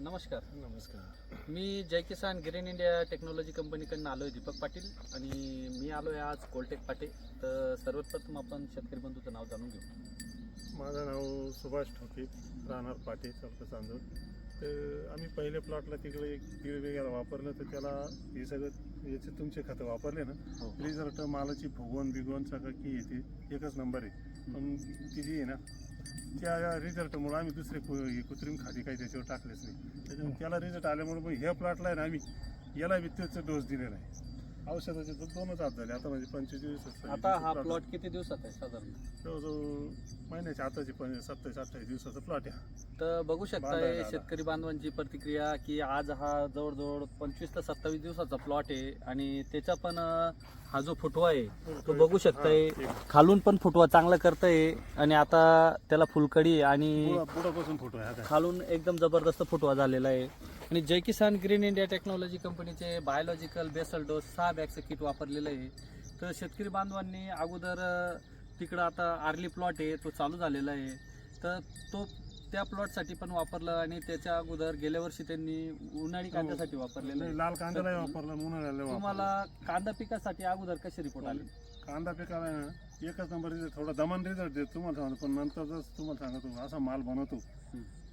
नमस्कार. नमस्कार. मी Jai Kisan Green India Technology कंपनीकडनं आलो आहे दीपक पाटील आणि मी आलो आहे आज कोलटेक पाटे. तर सर्वप्रथम आपण शेतकरी बंधूचं नाव जाणून घेऊ. माझं नाव सुभाष ठोके राहणार पाटी चौक चांदूर. तर आम्ही पहिले प्लॉटला तिकडे एक दीड वेगळा वापरलं तर त्याला हे सगळं याचे तुमचे खतं वापरले ना हो. रिझल्ट मालाची फुगवण बिगवण सगळं की येते एकच नंबर आहे. पण ती जी आहे ना त्या रिझल्टमुळे आम्ही दुसरे कु- कृत्रिम खादी काही त्याच्यावर टाकलेच नाही त्याच्यामुळे त्याला रिझल्ट आल्यामुळे मग ह्या प्लॉटला आहे ना आम्ही याला बी त्याचा डोस दिलेला आहे औषधाचे दो- दोनच हात झाले आता म्हणजे पंचवीस दिवस आता हा प्लॉट किती दिवसात आहे साधारण जवळजवळ महिन्याच्या आताची पण सत्तावीस अठ्ठावीस दिवसाचा प्लॉट आहे. तर बघू आला. शेतकरी बांधवांची प्रतिक्रिया की आज हा जवळजवळ पंचवीस ते सत्तावीस दिवसाचा प्लॉट आहे आणि त्याचा पण हा जो फुटवा आहे तो बघू शकताय. खालून पण फुटवा चांगला करतंय आणि आता त्याला फुलकडी आणि बुडा- बुडापासून फोटो आहे खालून एकदम जबरदस्त फुटवा झालेला आहे. आणि Jai Kisan Green India Technology कंपनीचे बायोलॉजिकल बेसल डोस सहा बॅगचं किट वापरलेलं आहे. तर शेतकरी बांधवांनी अगोदर तिकडं आता आर्ली प्लॉट आहे तो चालू झालेला आहे. तर तो त्या प्लॉटसाठी पण वापरलं आणि त्याच्या अगोदर गेल्या वर्षी त्यांनी उन्हाळी कांद्यासाठी वापरलेलं आहे. लाल कांद्याला वापरला उन्हाळ्याला वापरला. तुम्हाला कांदा पिकासाठी अगोदर कसे रिपोर्ट आले? कांदा पिकाला आहे ना एकच नंबर रिझल्ट थोडा दमान रिझल्ट देतो तुम्हाला सांगतो पण नंतर जर तुम्हाला सांगतो असा माल बनवतो.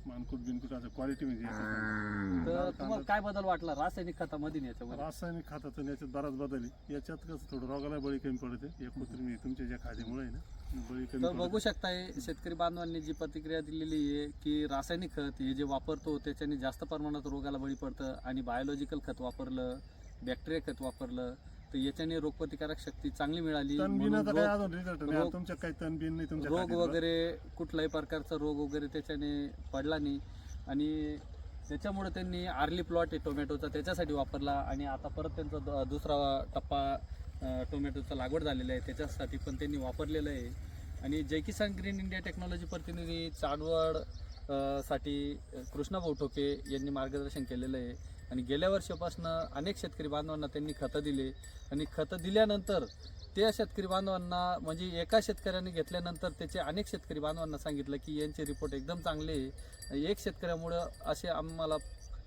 मानकुट बिनकुट असं क्वालिटी म्हणजे तर. तुम्हाला काय बदल वाटला रासायनिक खतामध्ये आणि याच्यामध्ये रासायनिक खताचं याच्यात बराच बदल आहे. याच्यात कसं थोडं रोगाला बळी कमी पडते. कृत्रिम हे तुमच्या ज्या खाद्यामुळे आहे ना बळी कमी तर बघू पडते. शकताय शेतकरी बांधवांनी जी प्रतिक्रिया दिलेली आहे की रासायनिक खत हे जे वापरतो त्याच्याने जास्त प्रमाणात रोगाला बळी पडतं आणि बायोलॉजिकल खत वापरलं बॅक्टेरिया खत वापरलं तर याच्याने रोगप्रतिकारक शक्ती चांगली मिळाली. म्हणून तणबिनाचा काय रोग- अजून रिझल्ट नाही रोग- तुमच्या काही तणबिन नाही तुमच्या रोग खाद्यावर. वगैरे कुठल्याही प्रकारचा रोग वगैरे त्याच्याने पडला नाही. आणि त्याच्यामुळे त्यांनी आर्ली प्लॉट आहे टोमॅटोचा त्याच्यासाठी वापरला. आणि आता परत त्यांचा द- दुसरा टप्पा अं, टोमॅटोचा लागवड झालेला आहे. त्याच्यासाठी पण त्यांनी वापरलेलं आहे. आणि Jai Kisan Green India Technology प्रतिनिधी चांदवड अं, साठी अं, कृष्णाभाऊ ठोके यांनी मार्गदर्शन केलेलं आहे. आणि गेल्या वर्षापासून अनेक शेतकरी बांधवांना त्यांनी खतं दिले. आणि खतं दिल्यानंतर त्या शेतकरी बांधवांना म्हणजे एका शेतकऱ्याने घेतल्यानंतर त्याचे अनेक शेतकरी बांधवांना सांगितलं की यांचे रिपोर्ट एकदम चांगले आहे. एक शेतकऱ्यामुळं असे आम्हाला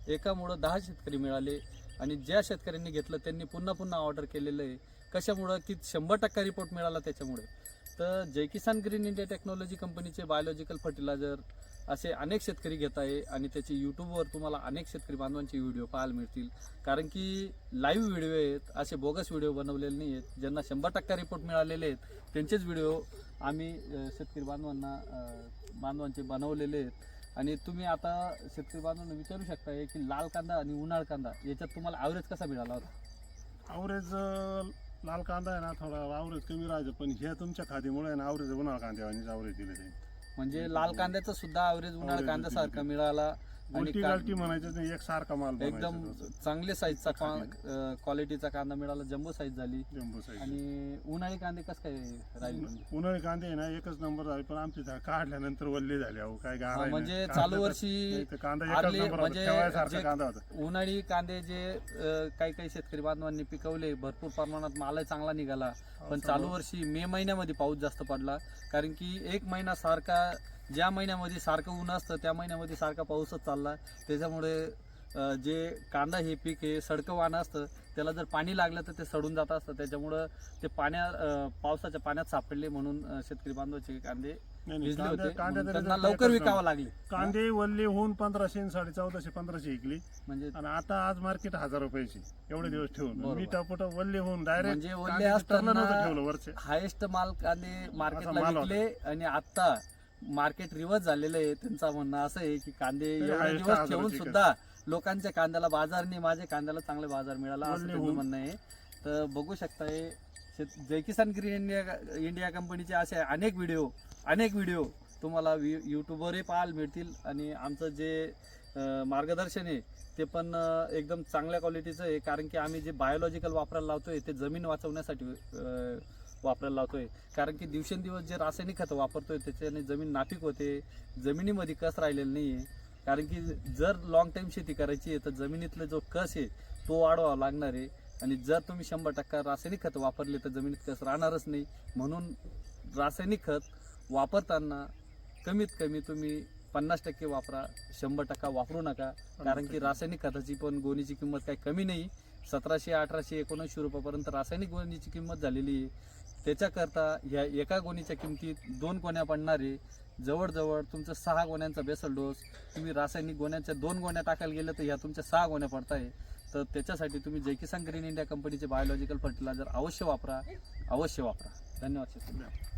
एकामुळं दहा शेतकरी मिळाले आणि ज्या शेतकऱ्यांनी घेतलं त्यांनी पुन्हा पुन्हा ऑर्डर केलेलं आहे. कशामुळं? की शंभर टक्का रिपोर्ट मिळाला त्याच्यामुळे. तर Jai Kisan Green India Technology कंपनीचे बायोलॉजिकल फर्टिलायझर असे अनेक शेतकरी घेत आहे आणि त्याचे यूट्यूबवर तुम्हाला अनेक शेतकरी बांधवांचे व्हिडिओ पाहायला मिळतील. कारण की लाईव्ह व्हिडिओ आहेत असे बोगस व्हिडिओ बनवलेले नाही आहेत. ज्यांना शंभर टक्का रिपोर्ट मिळालेले आहेत त्यांचेच व्हिडिओ आम्ही शेतकरी बांधवांना बांधवांचे बनवलेले आहेत. आणि तुम्ही आता शेतकरी बांधवांना विचारू शकता की लाल कांदा आणि उन्हाळ कांदा याच्यात तुम्हाला ॲव्हरेज कसा मिळाला होता? आवरेज लाल कांदा आहे ना थोडा आवरेज कमी राहायचं पण हे तुमच्या खादीमुळे ना आवरेज उन्हाळ कांद्यावानीच आवरेज दिले ते म्हणजे लाल कांद्याचा सुद्धा ॲव्हरेज उन्हाळ कांद्यासारखा. मिळाला आणि उलटी का- गालटी म्हणायचं नाही एक सारखा माल एकदम चांगले साईजचा. क्वालिटीचा कांदा मिळाला जम्बो साईज झाली जम्बो साईज आणि उन्हाळी कांदे कसं काय राहील म्हणजे? उन्हाळी कांदे आहे ना एकच नंबर झाले पण आमचे काढल्यानंतर वल्ले झाले अहो काय हा. म्हणजे चालू वर्षी कांदा एकच आरली- नंबर होता. म्हणजे ठेवायसारखा कांदा होता उन्हाळी कांदे जे अं, काही काही शेतकरी बांधवांनी पिकवले भरपूर प्रमाणात मालही चांगला निघाला पण चालू वर्षी मे महिन्यामध्ये पाऊस जास्त पडला कारण की एक महिना सारखा ज्या महिन्यामध्ये सारखं ऊन असतं त्या महिन्यामध्ये सारखा पाऊसच चालला. त्याच्यामुळे जे कांदा हे पीक हे सडकं वाहन असतं त्याला जर पाणी लागलं तर ते सडून जात असतं. त्याच्यामुळं ते पाण्या पावसाच्या पाण्यात सापडले म्हणून शेतकरी बांधवाचे कांदे त्यांना लवकर विकावं. लागले. कांदे वल्ले होऊन पंधराशे साडे चौदाशे पंधराशे विकली म्हणजे आणि आता आज मार्केट हजार रुपयाची. एवढे दिवस ठेवून. मी टपोट वल्ले होऊन डायरेक्ट म्हणजे ओले असताना हायेस्ट माल कांदे मार्केटला. विकले आणि आता मार्केट रिवर्स झालेलं आहे त्यांचं म्हणणं असं आहे की कांदे एवढे दिवस ठेवून. सुद्धा लोकांच्या कांद्याला बाजार नाही माझ्या कांद्याला चांगले बाजार मिळाला असं त्यांचं. म्हणणं आहे तर बघू शकताय Jai Kisan Green India India कंपनीचे असे अनेक व्हिडिओ अनेक व्हिडिओ तुम्हाला यूट्यूबवरही पाहायला मिळतील आणि आमचं जे मार्गदर्शन आहे ते पण एकदम चांगल्या क्वालिटीचं आहे कारण की आम्ही जे बायोलॉजिकल वापरायला लावतोय ते जमीन वाचवण्यासाठी वापरायला लावतोय. कारण की दिवसेंदिवस जे रासायनिक खतं वापरतोय त्याच्याने जमीन नापीक होते जमिनीमध्ये कस राहिलेलं नाही आहे कारण की जर लॉंग टाईम शेती करायची आहे तर जमिनीतला जो कस आहे तो वाढवावा लागणार आहे. आणि जर तुम्ही शंभर टक्का रासायनिक खत वापरले तर जमिनीत कस राहणारच नाही. म्हणून रासायनिक खत वापरताना कमीत कमी तुम्ही पन्नास टक्के वापरा शंभर टक्का वापरू नका. कारण की रासायनिक खताची पण गोणीची किंमत काही कमी नाही. सतराशे अठराशे एकोणऐंशी रुपयापर्यंत रासायनिक गोणीची किंमत झालेली आहे. त्याच्याकरता ह्या एका गोणीच्या किमतीत दोन गोण्या पडणारे जवळजवळ तुमचं सहा गोण्यांचा बेसल डोस तुम्ही रासायनिक गोण्यांच्या दोन गोण्या टाकायला गेलं तर ह्या तुमच्या सहा गोण्या पडताय. तर त्याच्यासाठी तुम्ही जय किसान ग्रीन इंडिया कंपनीचे बायोलॉजिकल फर्टिलायझर अवश्य वापरा. अवश्य वापरा. धन्यवाद शेतकरी.